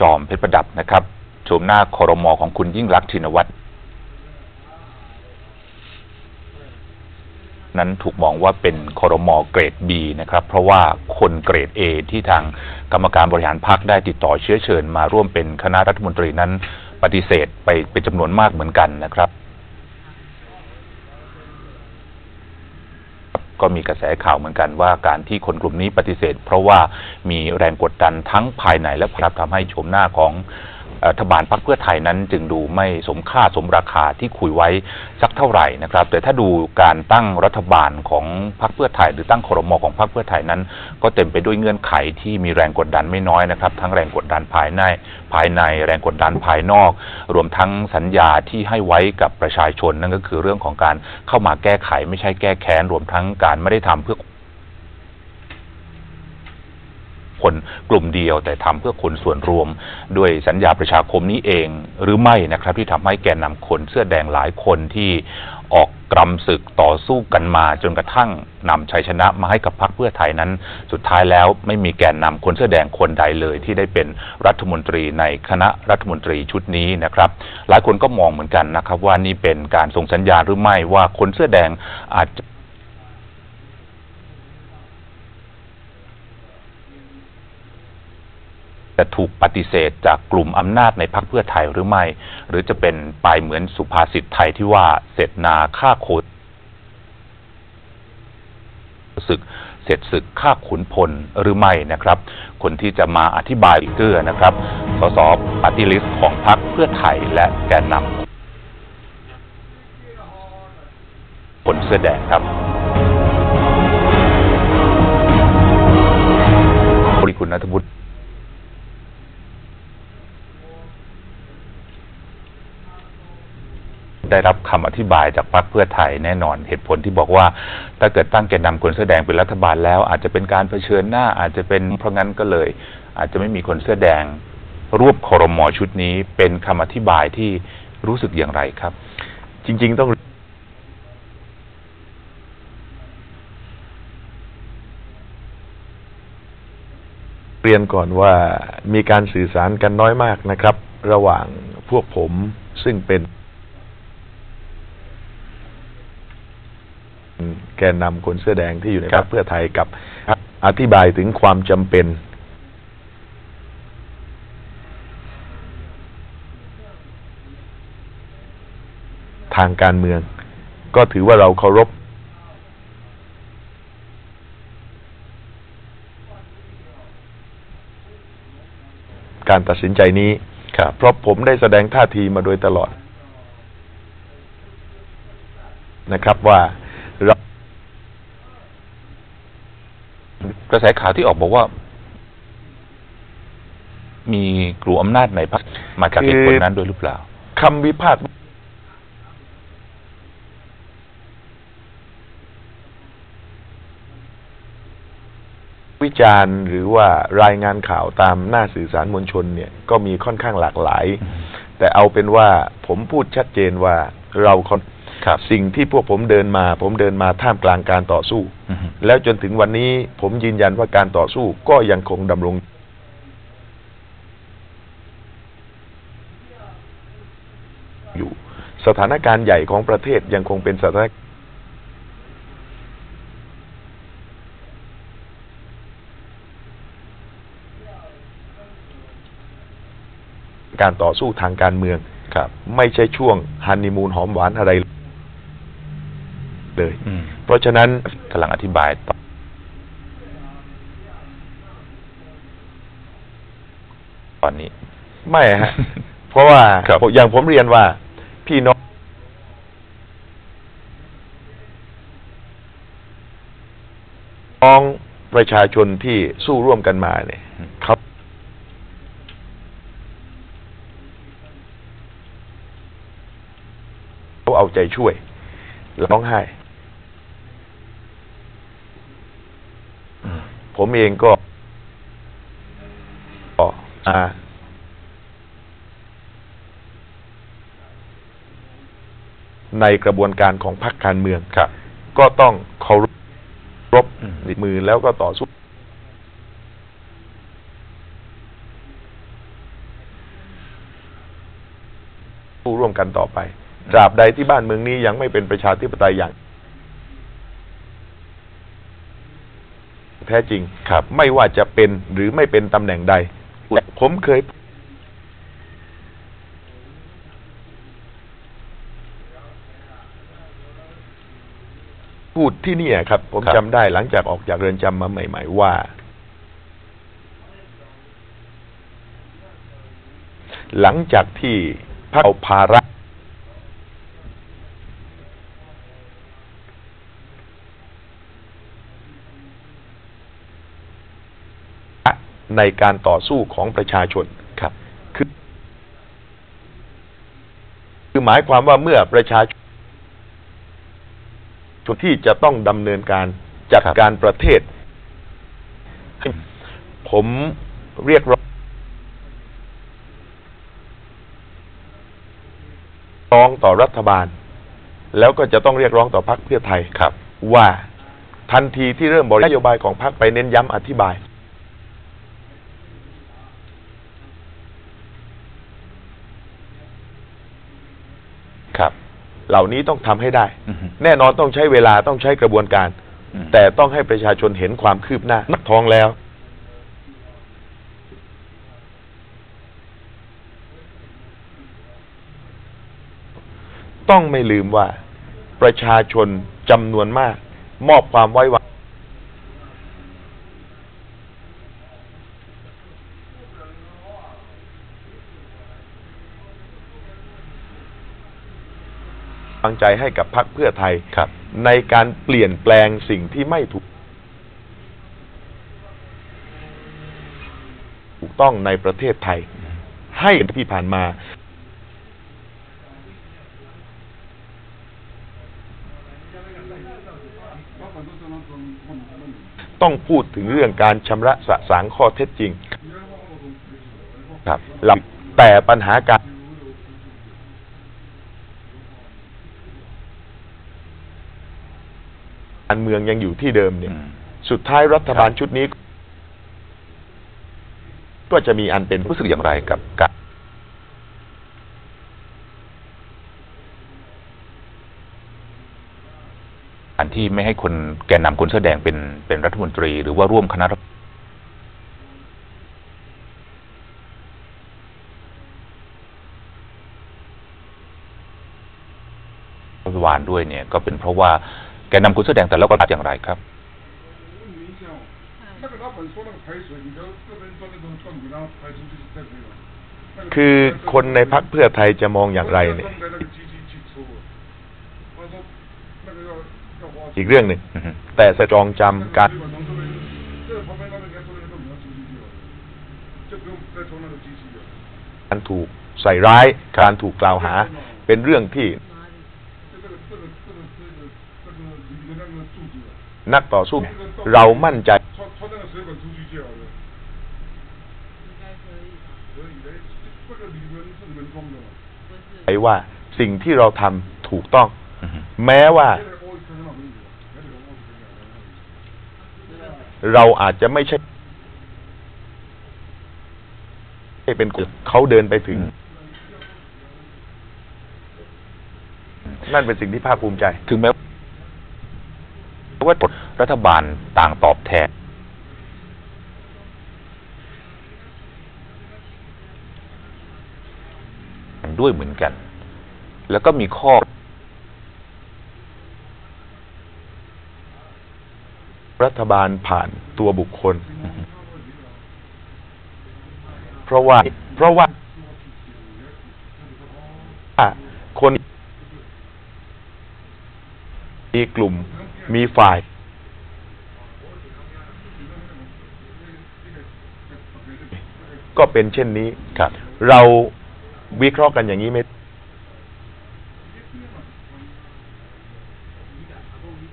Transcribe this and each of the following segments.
จอมเพชรประดับนะครับโฉมหน้าคอรมอของคุณยิ่งรักธินวัตรนั้นถูกมองว่าเป็นคอรมอเกรด B นะครับ เพราะว่าคนเกรด A ที่ทางกรรมการบริหารพรรคได้ติดต่อเชื้อเชิญมาร่วมเป็นคณะรัฐมนตรีนั้นปฏิเสธไปเป็นจำนวนมากเหมือนกันนะครับ ก็มีกระแสข่าวเหมือนกันว่าการที่คนกลุ่มนี้ปฏิเสธ เพราะว่ามีแรงกดดันทั้งภายในและภายนอกทำให้โฉมหน้าของ ฐบาลพรรคเพื่อไทยนั้นจึงดูไม่สมค่าสมราคาที่คุยไว้สักเท่าไหร่นะครับ แต่ถ้าดูการตั้งรัฐบาลของพรรคเพื่อไทย หรือตั้งครมของพรรคเพื่อไทยนั้น ก็เต็มไปด้วยเงื่อนไขที่มีแรงกดดันไม่น้อยนะครับ ทั้งแรงกดดันภายในภายในแรงกดดันภายนอก รวมทั้งสัญญาที่ให้ไว้กับประชาชนนั่นก็คือเรื่องของการเข้ามาแก้ไขไม่ใช่แก้แค้นรวมทั้งการไม่ได้ทำเพื่อ คนกลุ่มเดียว แต่ทำเพื่อคนส่วนรวม ด้วยสัญญาประชาคมนี้เอง หรือไม่นะครับ ที่ทำให้แกนนำคนเสื้อแดงหลายคนที่ออกกรำศึกต่อสู้กันมาจนกระทั่งนำชัยชนะมาให้กับพรรคเพื่อไทยนั้น สุดท้ายแล้วไม่มีแกนนำคนเสื้อแดงคนใดเลย ที่ได้เป็นรัฐมนตรีในคณะรัฐมนตรีชุดนี้นะครับ หลายคนก็มองเหมือนกันนะครับ ว่านี่เป็นการส่งสัญญาณหรือไม่ว่าคนเสื้อแดงอาจจะ จะถูกปฏิเสธจากกลุ่มอำนาจในพรรคเพื่อไทยหรือไม่ หรือจะเป็นไปเหมือนสุภาษิตไทยที่ว่าเสร็จนาฆ่าโคศึกเสร็จศึกฆ่าขุนพลหรือไม่นะครับ คนที่จะมาอธิบายเกื้อนะครับ สสปฏิลิสของพรรคเพื่อไทยและแกนนำคนเสื้อแดงครับบริคุณนัทวุฒิ ได้รับคำอธิบายจากพรรคเพื่อไทยแน่นอนเหตุผลที่บอกว่า ถ้าเกิดตั้งแกนนำคนเสื้อแดงเป็นรัฐบาลแล้ว อาจจะเป็นการเผชิญหน้าอาจจะเป็นเพราะงั้นก็เลย อาจจะไม่มีคนเสื้อแดงรวบคอรมอชุดนี้เป็นคำอธิบายที่รู้สึกอย่างไรครับ จริง ๆ ต้องเรียนก่อนว่ามีการสื่อสารกันน้อยมากนะครับ ระหว่างพวกผมซึ่งเป็น แกนนำคนเสื้อแดงที่อยู่ในพรรคเพื่อไทยกับอธิบายถึงความจำเป็นทางการเมือง ก็ถือว่าเราเคารพ การตัดสินใจนี้ครับเพราะผมได้แสดงท่าทีมาโดยตลอด นะครับว่าเรา กระแสข่าวที่ออกบอกว่า มีกลุ่มอำนาจในพรรคมาจากเหตุผลนั้นด้วยหรือเปล่าคำวิพากษ์วิจารณ์หรือว่ารายงานข่าวตามหน้าสื่อสารมวลชนเนี่ยก็มีค่อนข้างหลากหลาย แต่เอาเป็นว่าผมพูดชัดเจนว่าเรา คอนครับสิ่งที่พวกผมเดินมา ผมเดินมาท่ามกลางการต่อสู้อือฮึแล้วจนถึงวันนี้ผมยืนยันว่าการต่อสู้ก็ยังคงดำรงอยู่ สถานการณ์ใหญ่ของประเทศยังคงเป็นสถานการต่อสู้ทางการเมืองครับไม่ใช่ช่วงฮันนีมูนหอมหวานอะไร เลยอืมเพราะฉะนั้นกำลังอธิบายต่อตอนนี้ ไม่ฮะ เพราะว่าครับอย่างผมเรียนว่า พี่น้องน้องประชาชนที่สู้ร่วมกันมาเนี่ยเขาเขาเอาใจช่วยร้องไห้ ผมเองก็ในกระบวนการของพรรคการเมืองครับ ก็ต้องเคารพมือแล้วก็ต่อสู้ร่วมกันต่อไปตราบใดที่บ้านเมืองนี้ยังไม่เป็นประชาธิปไตยอย่าง แท้จริงครับ ไม่ว่าจะเป็นหรือไม่เป็นตำแหน่งใด ผมเคย พูดที่เนี่ยครับ ผมครับ จำได้หลังจากออกจากเรือนจำมาใหม่ ๆ ว่า หลังจากที่พรรคเอาภาระ ในการต่อสู้ของประชาชนครับ คือคือหมายความว่าเมื่อประชาชนที่จะต้องดำเนินการจัดครับการประเทศ ผมเรียกร้องร้องต่อรัฐบาล แล้วก็จะต้องเรียกร้องต่อพรรคเพื่อไทยครับ ว่าทันทีที่เริ่มบรินโยบายของพรรคไปเน้นย้ำอธิบาย ครับ เหล่านี้ต้องทำให้ได้อือฮึแน่นอนต้องใช้เวลาต้องใช้กระบวนการอืมแต่ต้องให้ประชาชนเห็นความคืบหน้านักท้องแล้ว ต้องไม่ลืมว่าประชาชนจำนวนมาก มอบความไว้วาง วางใจให้กับพรรคเพื่อไทยครับ ในการเปลี่ยนแปลงสิ่งที่ไม่ถูกถูกต้องในประเทศไทย ให้ที่ผ่านมา ต้องพูดถึงเรื่องการชำระสะสางข้อเท็จจริง ครับหลับแต่ปัญหาการ การเมืองยังอยู่ที่เดิมเนี่ยอืมสุดท้ายรัฐบาลชุดนี้ ก็จะมีอันเป็นรู้สึกอย่างไรกับการอันที่ไม่ให้คนแกนนำคนเสื้อแดงเป็นเป็นรัฐมนตรี หรือว่าร่วมคณะรัฐบาลด้วยเนี่ย ก็เป็นเพราะว่า แกนำคุณแสดงแต่ละปก็กาศอย่างไรครับคือคนในพรรคเพื่อไทยจะมองอย่างไรเนี่ยอีกเรื่องหนึ่งแต่สจองจำการการถูกใส่ร้ายการถูกกล่าวหา เป็นเรื่องที่ นักต่อสู้เรามั่นใจไอ้ว่าสิ่งที่เราทำถูกต้อง แม้ว่า เราอาจจะไม่ใช่เป็นเขาเดินไปถึง นั่นเป็นสิ่งที่ภาคภูมิใจ ถึงแม้ ว่ารัฐบาลต่างตอบแทน ด้วยเหมือนกัน แล้วก็มีข้อ รัฐบาลผ่านตัวบุคคล เพราะว่า เพราะว่าคนมีกลุ่ม มีฝ่ายก็เป็นเช่นนี้ครับ เราวิเคราะห์กันอย่างนี้ไม่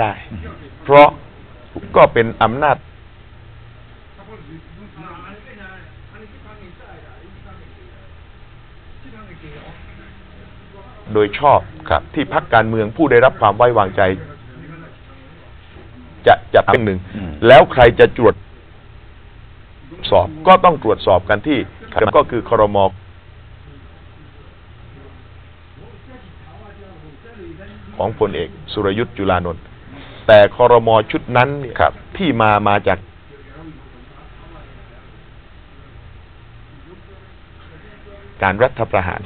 ได้ เพราะก็เป็นอำนาจ โดยชอบครับ ที่พักการเมืองผู้ได้รับความไว้วางใจ จะจะเป็นหนึ่งอืม แล้วใครจะตรวจสอบก็ต้องตรวจสอบกันที่ครับก็คือครมของพลเอก สุรยุทธ์จุลานนท์แต่คอรมอชุดนั้นเนี่ยครับที่มามาจากการรัฐประหาร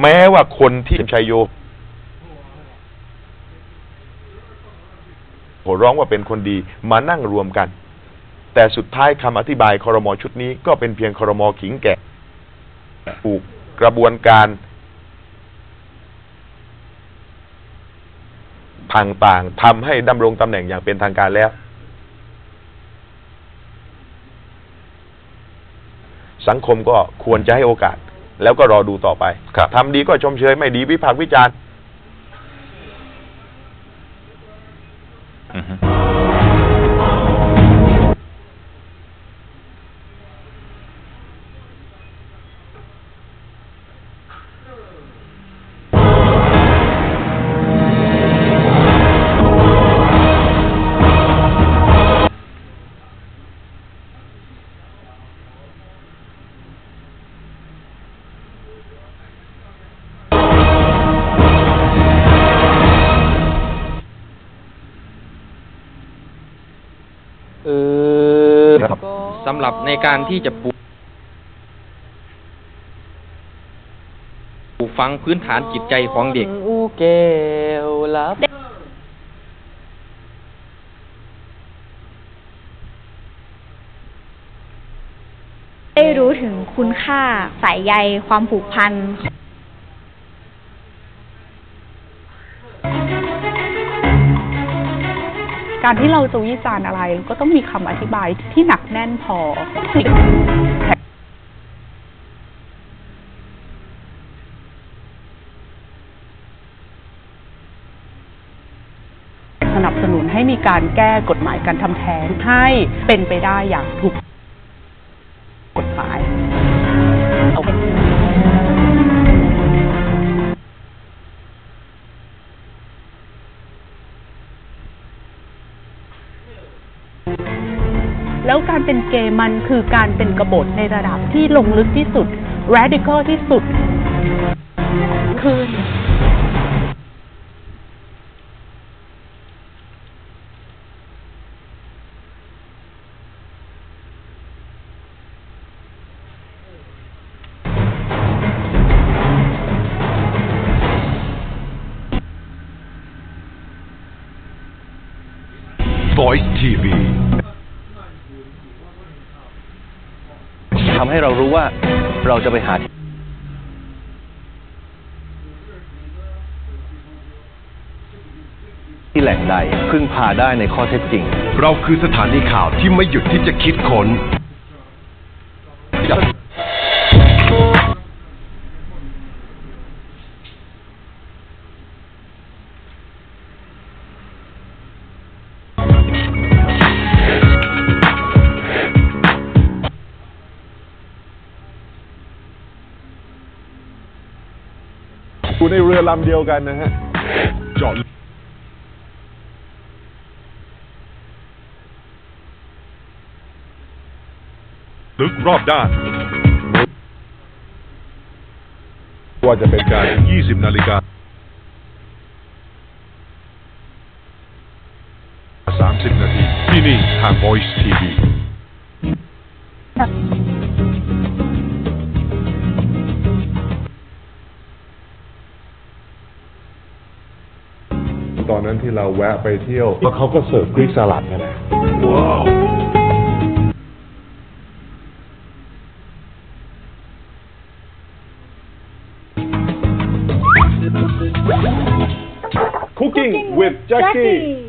แม้ว่าคนที่ชัยโยโห ร้องว่าเป็นคนดีมานั่งรวมกัน แต่สุดท้ายคำอธิบายคอรมอชุดนี้ก็เป็นเพียงคอรมอขิงแกะปลูกกระบวนการต่างๆทำให้ดำรงตำแหน่งอย่างเป็นทางการแล้ว สังคมก็ควรจะให้โอกาส แล้วก็รอดูต่อไปครับทำดีก็ชมเชย ไม่ดีวิพากษ์วิจารณ์ สำหรับในการที่จะปลูกปลูกฝังพื้นฐานจิตใจของเด็ก อูแก้วลับได้รู้ถึงคุณค่าสายใยความผูกพัน การที่เราจะวิจารณ์อะไรก็ต้องมีคำอธิบายที่หนักแน่นพอสนับสนุนให้มีการแก้กฎหมายการทำแท้งให้เป็นไปได้อย่างถูก เป็นเกย์มันคือการเป็นกบฏในระดับที่ลงลึกที่สุด radical ที่สุด คือ ให้เรารู้ว่าเราจะไปหาที่แหล่งใดพึ่งพาได้ในข้อเท็จจริง เราคือสถานีข่าวที่ไม่หยุดที่จะคิดค้น อยู่ในเรือลำเดียวกันนะฮะเจาะลึกรอบด้าน ว่าจะเป็นการ 20 นาฬิกา 30 นาที ที่นี่ทาง Voice อนนั้นที่เราแวะไปเที่ยวเขาก็เสิร์ฟกรีกสลัดกันนะว้าว Cooking with Jackie